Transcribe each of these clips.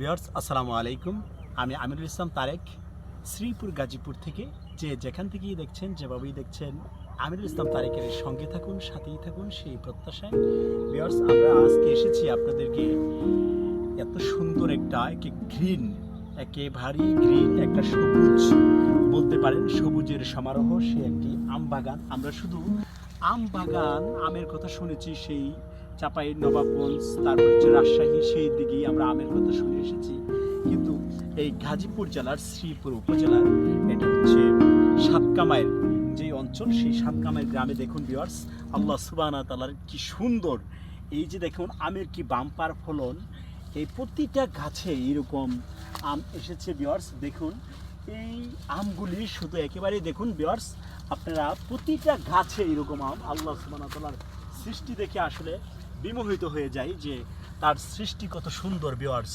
বিয়ার্স আসসালামু আলাইকুম। আমি আমিরুল ইসলাম তারেক, শ্রীপুর, গাজীপুর থেকে যে যেখান থেকেই দেখছেন, যেভাবেই দেখছেন আমিরুল ইসলাম তারেকের সঙ্গে থাকুন, সাথেই থাকুন সেই প্রত্যাশায়। বিয়ার্স আমরা আজকে এসেছি আপনাদেরকে এত সুন্দর একটা একে গ্রিন একে ভারী গ্রিন, একটা সবুজ, বলতে পারেন সবুজের সমারোহ, সে একটি আম বাগান আমরা শুধু আম বাগান আমের কথা শুনেছি, সেই চাপাই নবাবগঞ্জ, তারপর হচ্ছে রাজশাহী, সেই দিকেই আমরা আমের কথা শুনে এসেছি। কিন্তু এই গাজীপুর জেলার শ্রীপুর উপজেলার, এটা হচ্ছে সাতকামাইয়ের যে অঞ্চল, সেই সাতকামাইয়ের গ্রামে দেখুন বিয়ার্স আল্লাহ সুবানা তালার কি সুন্দর। এই যে দেখুন, আমের কি বাম্পার ফলন, এই প্রতিটা গাছে এরকম আম এসেছে বিয়ার্স দেখুন। এই আমগুলি শুধু একেবারেই দেখুন বিয়ার্স আপনারা প্রতিটা গাছে এরকম আম আল্লাহ সুবানা তালার সৃষ্টি দেখে আসলে বিমোহিত হয়ে যায় যে তার সৃষ্টি কত সুন্দর বিয়ার্স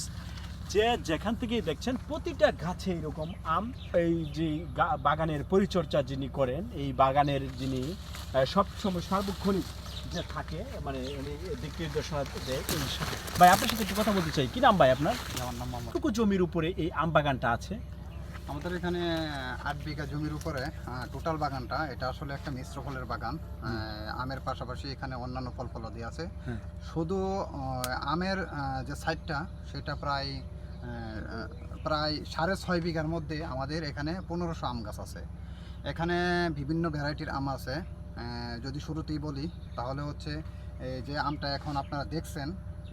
যে যেখান থেকে দেখছেন প্রতিটা গাছে এরকম আম এই যে বাগানের পরিচর্যা যিনি করেন এই বাগানের যিনি সবসময় সার্বক্ষণিক যে থাকে মানে দিক নির্দেশনা দেয় এই ভাই আপনার সাথে একটু কথা বলতে চাই। কি নাম ভাই আপনার? আমার নাম কতটুকু জমির উপরে এই আম বাগানটা আছে। আমাদের এখানে আট বিঘা জমির উপরে টোটাল বাগানটা এটা আসলে একটা মিশ্র ফলের বাগান। আমের পাশাপাশি এখানে অন্যান্য ফল ফলাদি আছে। হ্যাঁ। শুধু আমের যে সাইডটা সেটা প্রায় প্রায় সাড়ে ছয় বিঘার মধ্যে আমাদের এখানে পনেরোশো আম গাছ আছে। এখানে বিভিন্ন ভ্যারাইটির আম আছে। যদি শুরুতেই বলি তাহলে হচ্ছে এই যে আমটা এখন আপনারা দেখছেন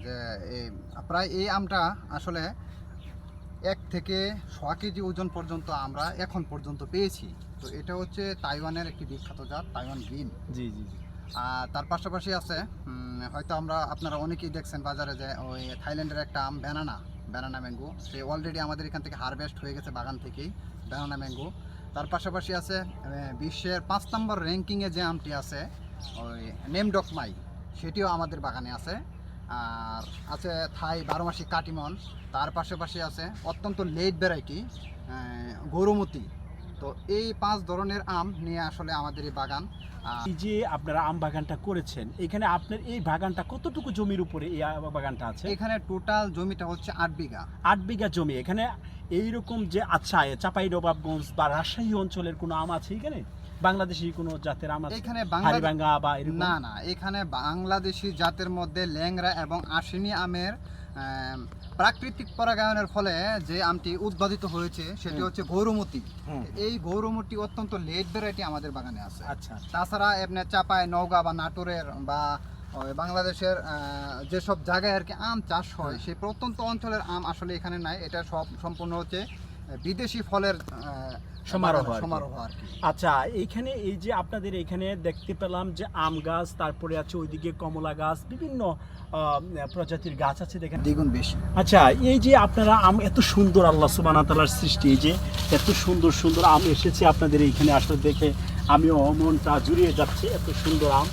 যে এই প্রায় এই আমটা আসলে এক থেকে ছ কেজি ওজন পর্যন্ত আমরা এখন পর্যন্ত পেয়েছি। তো এটা হচ্ছে তাইওয়ানের একটি বিখ্যাত জাত তাইওয়ান গ্রিন। জি জি জি। আর তার পাশাপাশি আছে হয়তো আমরা আপনারা অনেকেই দেখছেন বাজারে যে ওই থাইল্যান্ডের একটা আম ব্যানানা ব্যানানা ম্যাঙ্গো। সে অলরেডি আমাদের এখান থেকে হারভেস্ট হয়ে গেছে বাগান থেকেই ব্যানানা ম্যাঙ্গো। তার পাশাপাশি আছে বিশ্বের পাঁচ নম্বর র্যাঙ্কিংয়ে যে আমটি আছে ওই নেমডকমাই সেটিও আমাদের বাগানে আছে। আর আছে থাই বারোমাসি কাটিমন তার পাশাপাশি আছে অত্যন্ত লেট ভ্যারাইটি গরুমতি। তো এই পাঁচ ধরনের আম নিয়ে আসলে আমাদের এই বাগান যে আপনারা আম বাগানটা করেছেন এখানে আপনার এই বাগানটা কতটুকু জমির উপরে এই বাগানটা আছে? এখানে টোটাল জমিটা হচ্ছে আট বিঘা। আট বিঘা জমি এখানে এইরকম যে আচ্ছা চাপাই নবাবগঞ্জ বা রাজশাহী অঞ্চলের কোনো আম আছে এখানে? বাংলাদেশি কোনো জাতের আম আছে? এখানে হাড়িভাঙ্গা বা এরকম? না না এখানে বাংলাদেশি জাতের মধ্যে ল্যাংরা এবং আশিনি আমের প্রাকৃতিক পরাগায়নের ফলে যে আমটি উৎপাদিত হয়েছে সেটি হচ্ছে গৌরমতি। এই গৌরমতি অত্যন্ত লেট ভ্যারাইটি আমাদের বাগানে আছে। আচ্ছা। তাছাড়া আপনার চাপায় নওগাঁ বা নাটোরের বা বাংলাদেশের যেসব জায়গায় আর কি আম চাষ হয়। সেই প্রত্যন্ত অঞ্চলের আম আসলে এখানে নাই। এটা সব সম্পূর্ণ হচ্ছে বিদেশি ফলের সমারোহ। সমারোহ আর কি। আচ্ছা এইখানে এই যে আপনাদের এখানে দেখতে পেলাম যে আম গাছ তারপরে আছে ওইদিকে কমলা গাছ বিভিন্ন প্রজাতির গাছ আছে দেখেন। দ্বিগুণ বেশি। আচ্ছা এই যে আপনারা আম এত সুন্দর আল্লাহ সুবানা তালার সৃষ্টি এই যে এত সুন্দর সুন্দর আম এসেছে আপনাদের এইখানে আসলে দেখে আমিও মনটা জুড়িয়ে যাচ্ছে এত সুন্দর আম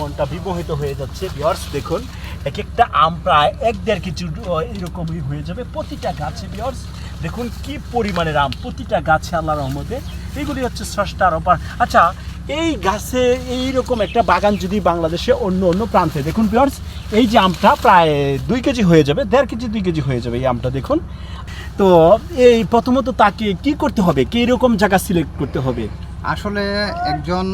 মনটা বিমোহিত হয়ে যাচ্ছে। বিয়ার্স দেখুন এক একটা আম প্রায় এক দেড় কিছু এরকমই হয়ে যাবে। প্রতিটা গাছে বিয়ার্স দেখুন কি পরিমাণের আম, প্রতিটা গাছে আল্লাহ রহমতে। এগুলি হচ্ছে স্রষ্টার অপার। আচ্ছা এই গাছে এইরকম একটা বাগান যদি বাংলাদেশে অন্য অন্য প্রান্তে, দেখুন বিয়ার্স এই যে আমটা প্রায় দুই কেজি হয়ে যাবে, দেড় কেজি, দুই কেজি হয়ে যাবে এই আমটা, দেখুন। তো এই প্রথমত তাকে কি করতে হবে? কি রকম জায়গা সিলেক্ট করতে হবে? আসলে একজন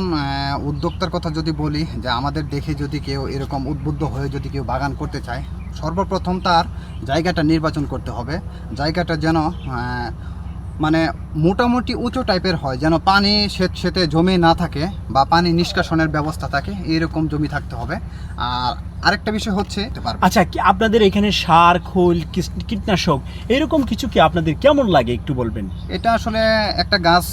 উদ্যোক্তার কথা যদি বলি, যে আমাদের দেখে যদি কেউ এরকম উদ্বুদ্ধ হয়ে যদি কেউ বাগান করতে চায়, সর্বপ্রথম তার জায়গাটা নির্বাচন করতে হবে। জায়গাটা যেন মানে মোটামুটি উঁচু টাইপের হয় যেন পানি সেচ সেতে জমে না থাকে বা পানি নিষ্কাশনের ব্যবস্থা থাকে এইরকম জমি থাকতে হবে আর আরেকটা বিষয় হচ্ছে আচ্ছা কি আপনাদের এখানে সার খোল কীটনাশক এরকম কিছু কি আপনাদের কেমন লাগে একটু বলবেন এটা আসলে একটা গাছ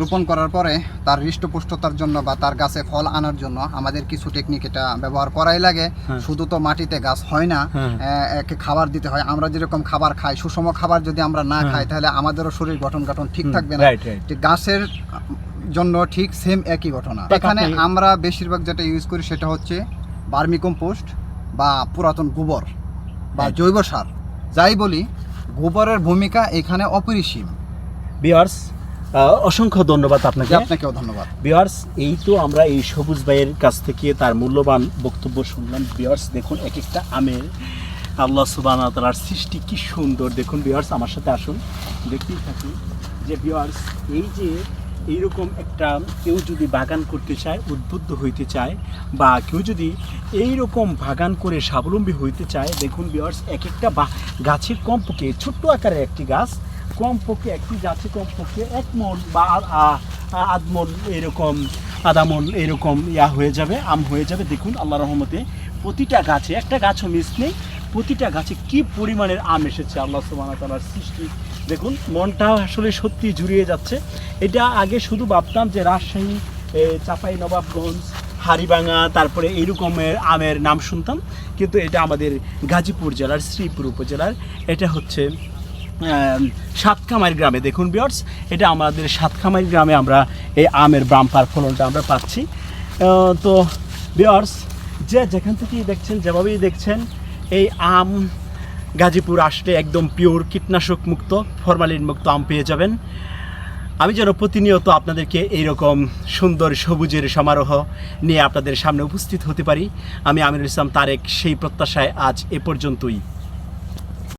রোপণ করার পরে তার হৃষ্টপুষ্টতার জন্য বা তার গাছে ফল আনার জন্য আমাদের কিছু টেকনিক এটা ব্যবহার করাই লাগে হ্যাঁ। শুধু তো মাটিতে গাছ হয় না হ্যাঁ। একে খাবার দিতে হয় আমরা যেরকম খাবার খাই সুষম খাবার যদি আমরা না হ্যাঁ। খাই তাহলে আমাদেরও শরীর গঠন গঠন গঠন ঠিক থাকবে না। গাছের জন্য ঠিক সেম একই ঘটনা। এখানে আমরা বেশিরভাগ যেটা ইউজ করি সেটা হচ্ছে বার্মি কম্পোস্ট বা পুরাতন গোবর বা। জৈব সার। যাই বলি গোবরের ভূমিকা এখানে অপরিসীম। বিয়ার্স অসংখ্য ধন্যবাদ আপনাকে। আপনাকেও ধন্যবাদ। বিয়ার্স এই তো আমরা এই সবুজ ভাইয়ের কাছ থেকে তার মূল্যবান বক্তব্য শুনলাম। বিয়ার্স দেখুন এক একটা আমের আল্লাহ সুবাহ তালার সৃষ্টি কি সুন্দর। দেখুন বিয়ার্স আমার সাথে আসুন। দেখতেই থাকি যে বিয়ার্স এই যে এইরকম একটা কেউ যদি বাগান করতে চায়, উদ্বুদ্ধ হইতে চায়, বা কেউ যদি এই রকম বাগান করে স্বাবলম্বী হইতে চায়, দেখুন বিয়ার্স এক একটা বা গাছের কমপক্ষে, ছোট্ট আকারের একটি গাছ, কমপক্ষে একটি গাছে কমপক্ষে এক মন বা আ- আ- আ- আধ মন এরকম, আধা মন এরকম ইয়া হয়ে যাবে, আম হয়ে যাবে। দেখুন আল্লাহ রহমতে প্রতিটা গাছে, একটা গাছও মিস নেই প্রতিটা গাছে কি পরিমাণের আম এসেছে আল্লাহ সুবাহ তালার সৃষ্টি। দেখুন মনটা আসলে সত্যি জুড়িয়ে যাচ্ছে। এটা আগে শুধু ভাবতাম যে রাজশাহী চাঁপাই নবাবগঞ্জ হারিবাঙা তারপরে এই রকমের আমের নাম শুনতাম। কিন্তু এটা আমাদের গাজীপুর জেলার শ্রীপুর উপজেলার। এটা হচ্ছে আম, সাতকামাইর গ্রামে। দেখুন বিয়ার্স এটা আমাদের সাতকামাইর গ্রামে আমরা এই আমের বাম্পার ফলনটা আমরা পাচ্ছি। তো বিয়ার্স যে যেখান থেকেই দেখছেন যেভাবেই দেখছেন এই আম গাজীপুর আসলে একদম পিওর কীটনাশক মুক্ত ফরমালিন মুক্ত আম পেয়ে যাবেন। আমি যেন প্রতিনিয়ত আপনাদেরকে এইরকম সুন্দর সবুজের সমারোহ নিয়ে আপনাদের সামনে উপস্থিত হতে পারি। আমি আমিরুল ইসলাম তারেক, সেই প্রত্যাশায় আজ এ পর্যন্তই।